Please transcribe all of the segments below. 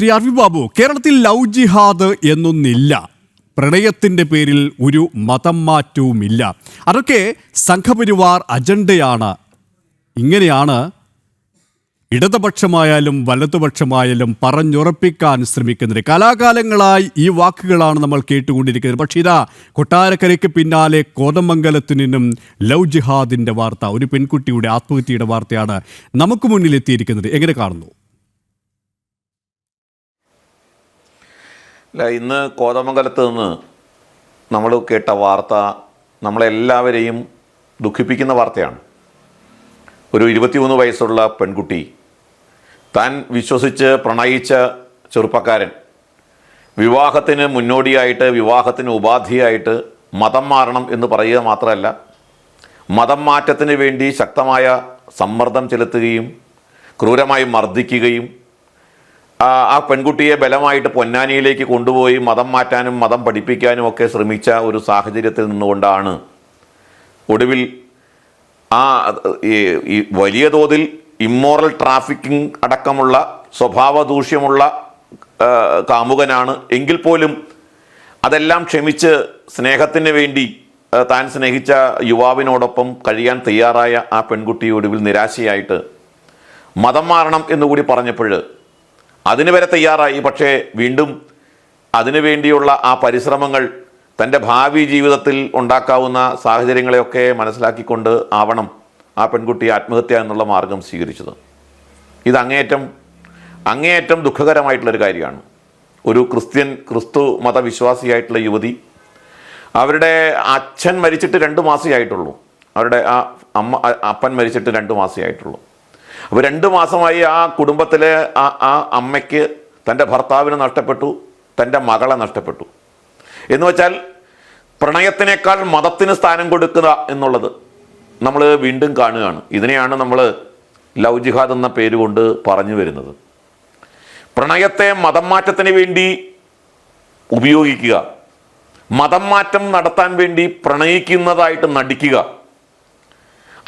ശ്രീ അർവി ബാബു കേരളത്തിൽ ലവ് ജിഹാദ് എന്നൊന്നില്ല. പ്രണയത്തിന്റെ പേരിൽ ഒരു മതം മാറ്റവുമില്ല. അതൊക്കെ സംഘപരിവാർ അജണ്ടയാണ്. ഇങ്ങനെയാണ് ഇടതുപക്ഷമായാലും വലതുപക്ഷമായാലും പറഞ്ഞുറപ്പിക്കാൻ ശ്രമിക്കുന്നത്. കലാകാലങ്ങളായി ഈ വാക്കുകളാണ് നമ്മൾ കേട്ടുകൊണ്ടിരിക്കുന്നത്. പക്ഷേ ഇതാ കൊട്ടാരക്കരയ്ക്ക് പിന്നാലെ കോതമംഗലത്തു നിന്നും ലവ് ജിഹാദിന്റെ വാർത്ത ഒരു പെൺകുട്ടിയുടെ ആത്മഹത്യയുടെ വാർത്തയാണ് നമുക്ക് മുന്നിലെത്തിയിരിക്കുന്നത്. എങ്ങനെ കാണുന്നു? അല്ല ഇന്ന് കോതമംഗലത്ത് നിന്ന് നമ്മൾ കേട്ട വാർത്ത നമ്മളെല്ലാവരെയും ദുഃഖിപ്പിക്കുന്ന വാർത്തയാണ്. ഒരു ഇരുപത്തിമൂന്ന് വയസ്സുള്ള പെൺകുട്ടി താൻ വിശ്വസിച്ച് പ്രണയിച്ച ചെറുപ്പക്കാരൻ വിവാഹത്തിന് മുന്നോടിയായിട്ട് വിവാഹത്തിന് ഉപാധിയായിട്ട് മതം മാറണം എന്ന് പറയുക മാത്രമല്ല മതം മാറ്റത്തിന് വേണ്ടി ശക്തമായ സമ്മർദ്ദം ചെലുത്തുകയും ക്രൂരമായി മർദ്ദിക്കുകയും ആ പെൺകുട്ടിയെ ബലമായിട്ട് പൊന്നാനിയിലേക്ക് കൊണ്ടുപോയി മതം മാറ്റാനും മതം പഠിപ്പിക്കാനും ഒക്കെ ശ്രമിച്ച ഒരു സാഹചര്യത്തിൽ നിന്നുകൊണ്ടാണ് ഒടുവിൽ ആ ഈ വലിയ തോതിൽ ഇമ്മോറൽ ട്രാഫിക്കിംഗ് അടക്കമുള്ള സ്വഭാവ ദൂഷ്യമുള്ള കാമുകനാണ് എങ്കിൽ പോലും അതെല്ലാം ക്ഷമിച്ച് സ്നേഹത്തിന് വേണ്ടി താൻ സ്നേഹിച്ച യുവാവിനോടൊപ്പം കഴിയാൻ തയ്യാറായ ആ പെൺകുട്ടി ഒടുവിൽ നിരാശയായിട്ട് മതം മാറണം എന്നുകൂടി പറഞ്ഞപ്പോൾ അതിന് വരെ തയ്യാറായി. പക്ഷേ വീണ്ടും അതിനുവേണ്ടിയുള്ള ആ പരിശ്രമങ്ങൾ തന്റെ ഭാവി ജീവിതത്തിൽ ഉണ്ടാക്കാവുന്ന സാഹചര്യങ്ങളെയൊക്കെ മനസ്സിലാക്കിക്കൊണ്ട് ആവണം ആ പെൺകുട്ടി ആത്മഹത്യ എന്നുള്ള മാർഗം സ്വീകരിച്ചത്. ഇത് അങ്ങേയറ്റം അങ്ങേയറ്റം ദുഃഖകരമായിട്ടുള്ളൊരു കാര്യമാണ്. ഒരു ക്രിസ്ത്യൻ ക്രിസ്തു മതവിശ്വാസിയായിട്ടുള്ള യുവതി അവരുടെ അച്ഛൻ മരിച്ചിട്ട് രണ്ട് മാസമേ ആയിട്ടുള്ളൂ. അവരുടെ ആ അമ്മ അപ്പൻ മരിച്ചിട്ട് രണ്ട് മാസമേ ആയിട്ടുള്ളൂ. അപ്പോൾ രണ്ട് മാസമായി ആ കുടുംബത്തിലെ ആ ആ അമ്മയ്ക്ക് തന്റെ ഭർത്താവിനെ നഷ്ടപ്പെട്ടു തന്റെ മകളെ നഷ്ടപ്പെട്ടു. എന്ന് വെച്ചാൽ പ്രണയത്തിനേക്കാൾ മതത്തിന് സ്ഥാനം കൊടുക്കുക എന്നുള്ളത് നമ്മൾ വീണ്ടും കാണുകയാണ്. ഇതിനെയാണ് നമ്മൾ ലവ് ജിഹാദ് എന്ന പേര് കൊണ്ട് പറഞ്ഞു വരുന്നത്. പ്രണയത്തെ മതം മാറ്റത്തിന് വേണ്ടി ഉപയോഗിക്കുക. മതം മാറ്റം നടത്താൻ വേണ്ടി പ്രണയിക്കുന്നതായിട്ട് നടിക്കുക.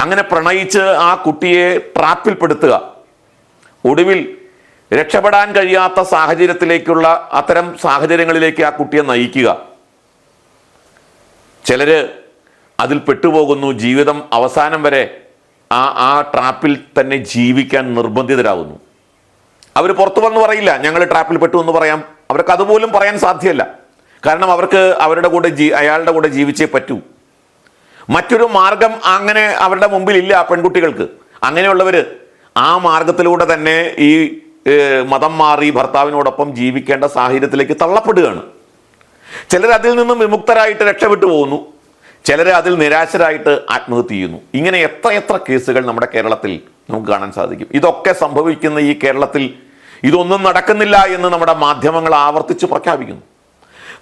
അങ്ങനെ പ്രണയിച്ച് ആ കുട്ടിയെ ട്രാപ്പിൽപ്പെടുത്തുക ഒടുവിൽ രക്ഷപ്പെടാൻ കഴിയാത്ത സാഹചര്യത്തിലേക്കുള്ള അത്തരം സാഹചര്യങ്ങളിലേക്ക് ആ കുട്ടിയെ നയിക്കുക. ചിലര് അതിൽ പെട്ടുപോകുന്നു. ജീവിതം അവസാനം വരെ ആ ആ ട്രാപ്പിൽ തന്നെ ജീവിക്കാൻ നിർബന്ധിതരാകുന്നു. അവർ പുറത്തു വന്ന് പറയില്ല ഞങ്ങൾ ട്രാപ്പിൽ പെട്ടു എന്ന് പറയാം. അവർക്ക് അതുപോലും പറയാൻ സാധ്യമല്ല കാരണം അവർക്ക് അവരുടെ കൂടെ അയാളുടെ കൂടെ ജീവിച്ചേ പറ്റൂ. മറ്റൊരു മാർഗം അങ്ങനെ അവരുടെ മുമ്പിൽ ഇല്ല പെൺകുട്ടികൾക്ക്. അങ്ങനെയുള്ളവർ ആ മാർഗത്തിലൂടെ തന്നെ ഈ മതം മാറി ഭർത്താവിനോടൊപ്പം ജീവിക്കേണ്ട സാഹചര്യത്തിലേക്ക് തള്ളപ്പെടുകയാണ്. ചിലർ അതിൽ നിന്നും വിമുക്തരായിട്ട് രക്ഷപ്പെട്ടു പോകുന്നു. ചിലർ അതിൽ നിരാശരായിട്ട് ആത്മഹത്യ ചെയ്യുന്നു. ഇങ്ങനെ എത്ര എത്ര കേസുകൾ നമ്മുടെ കേരളത്തിൽ നമുക്ക് കാണാൻ സാധിക്കും. ഇതൊക്കെ സംഭവിക്കുന്ന ഈ കേരളത്തിൽ ഇതൊന്നും നടക്കുന്നില്ല എന്ന് നമ്മുടെ മാധ്യമങ്ങൾ ആവർത്തിച്ച് പ്രഖ്യാപിക്കുന്നു.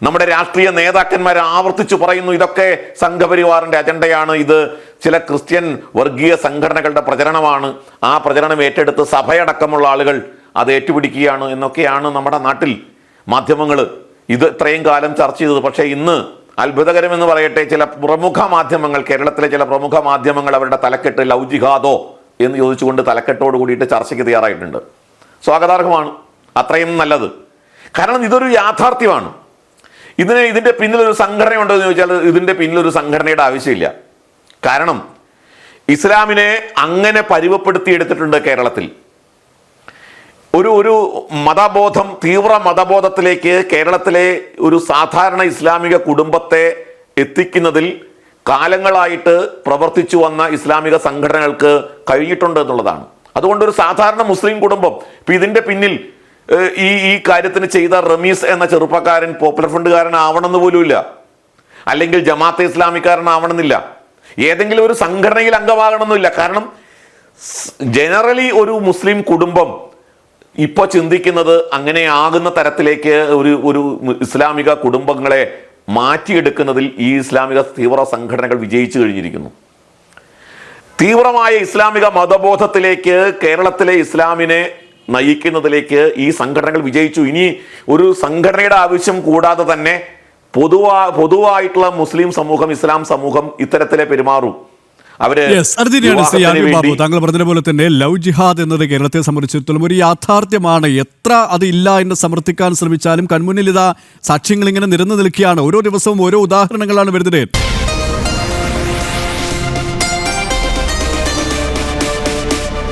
നമ്മുടെ രാഷ്ട്രീയ നേതാക്കന്മാർ ആവർത്തിച്ചു പറയുന്നു ഇതൊക്കെ സംഘപരിവാറിന്റെ അജണ്ടയാണ്. ഇത് ചില ക്രിസ്ത്യൻ വർഗീയ സംഘടനകളുടെ പ്രചരണമാണ്. ആ പ്രചരണം ഏറ്റെടുത്ത് സഭയടക്കമുള്ള ആളുകൾ അത് ഏറ്റുപിടിക്കുകയാണ് എന്നൊക്കെയാണ് നമ്മുടെ നാട്ടിൽ മാധ്യമങ്ങൾ ഇത് ഇത്രയും കാലം ചർച്ച ചെയ്തത്. പക്ഷേ ഇന്ന് അത്ഭുതകരമെന്ന് പറയട്ടെ ചില പ്രമുഖ മാധ്യമങ്ങൾ കേരളത്തിലെ ചില പ്രമുഖ മാധ്യമങ്ങൾ അവരുടെ തലക്കെട്ട് ലൗ ജിഹാദോ എന്ന് ചോദിച്ചുകൊണ്ട് തലക്കെട്ടോട് കൂടിയിട്ട് ചർച്ചയ്ക്ക് തയ്യാറായിട്ടുണ്ട്. സ്വാഗതാർഹമാണ്. അത്രയും നല്ലത്. കാരണം ഇതൊരു യാഥാർത്ഥ്യമാണ്. ഇതിന് ഇതിന്റെ പിന്നിൽ ഒരു സംഘടന ഉണ്ടോ എന്ന് ചോദിച്ചാൽ ഇതിന്റെ പിന്നിൽ ഒരു സംഘടനയുടെ ആവശ്യമില്ല. കാരണം ഇസ്ലാമിനെ അങ്ങനെ പരുവപ്പെടുത്തിയെടുത്തിട്ടുണ്ട് കേരളത്തിൽ. ഒരു ഒരു മതബോധം തീവ്ര മതബോധത്തിലേക്ക് കേരളത്തിലെ ഒരു സാധാരണ ഇസ്ലാമിക കുടുംബത്തെ എത്തിക്കുന്നതിൽ കാലങ്ങളായിട്ട് പ്രവർത്തിച്ചു വന്ന ഇസ്ലാമിക സംഘടനകൾക്ക് കഴിഞ്ഞിട്ടുണ്ട് എന്നുള്ളതാണ്. അതുകൊണ്ട് ഒരു സാധാരണ മുസ്ലിം കുടുംബം ഇപ്പം ഇതിന്റെ പിന്നിൽ ഈ ഈ കാര്യത്തിന് ചെയ്ത റമീസ് എന്ന ചെറുപ്പക്കാരൻ പോപ്പുലർ ഫണ്ടുകാരനാവണമെന്ന് പോലുമില്ല. അല്ലെങ്കിൽ ജമാഅത്തെ ഇസ്ലാമിക്കാരനാവണമെന്നില്ല. ഏതെങ്കിലും ഒരു സംഘടനയിൽ അംഗമാകണമെന്നില്ല. കാരണം ജനറലി ഒരു മുസ്ലിം കുടുംബം ഇപ്പോൾ ചിന്തിക്കുന്നത് അങ്ങനെ ആകുന്ന തരത്തിലേക്ക് ഒരു ഒരു ഇസ്ലാമിക കുടുംബങ്ങളെ മാറ്റിയെടുക്കുന്നതിൽ ഈ ഇസ്ലാമിക തീവ്ര സംഘടനകൾ വിജയിച്ചു കഴിഞ്ഞിരിക്കുന്നു. തീവ്രമായ ഇസ്ലാമിക മതബോധത്തിലേക്ക് കേരളത്തിലെ ഇസ്ലാമിനെ നയിക്കുന്നതിലേക്ക് ഈ സംഘടനകൾ വിജയിച്ചു. ഇനി ഒരു സംഘടനയുടെ ആവശ്യം കൂടാതെ തന്നെ പൊതുവാ പൊതുവായിട്ടുള്ള മുസ്ലിം സമൂഹം ഇസ്ലാം സമൂഹം ഇത്തരത്തിലെ പെരുമാറും. അത് തന്നെയാണ് ശ്രീ ബാബു. താങ്കൾ പറഞ്ഞ പോലെ തന്നെ ലവ് ജിഹാദ് എന്നത് കേരളത്തെ സംബന്ധിച്ചിടത്തോളം ഒരു യാഥാർത്ഥ്യമാണ്. എത്ര അത് ഇല്ല എന്ന് സമർത്ഥിക്കാൻ ശ്രമിച്ചാലും കൺമുന്നിൽ ഇതാ സാക്ഷ്യങ്ങൾ ഇങ്ങനെ നിരന്നു നിൽക്കുകയാണ്. ഓരോ ദിവസവും ഓരോ ഉദാഹരണങ്ങളാണ് വരുന്നത്.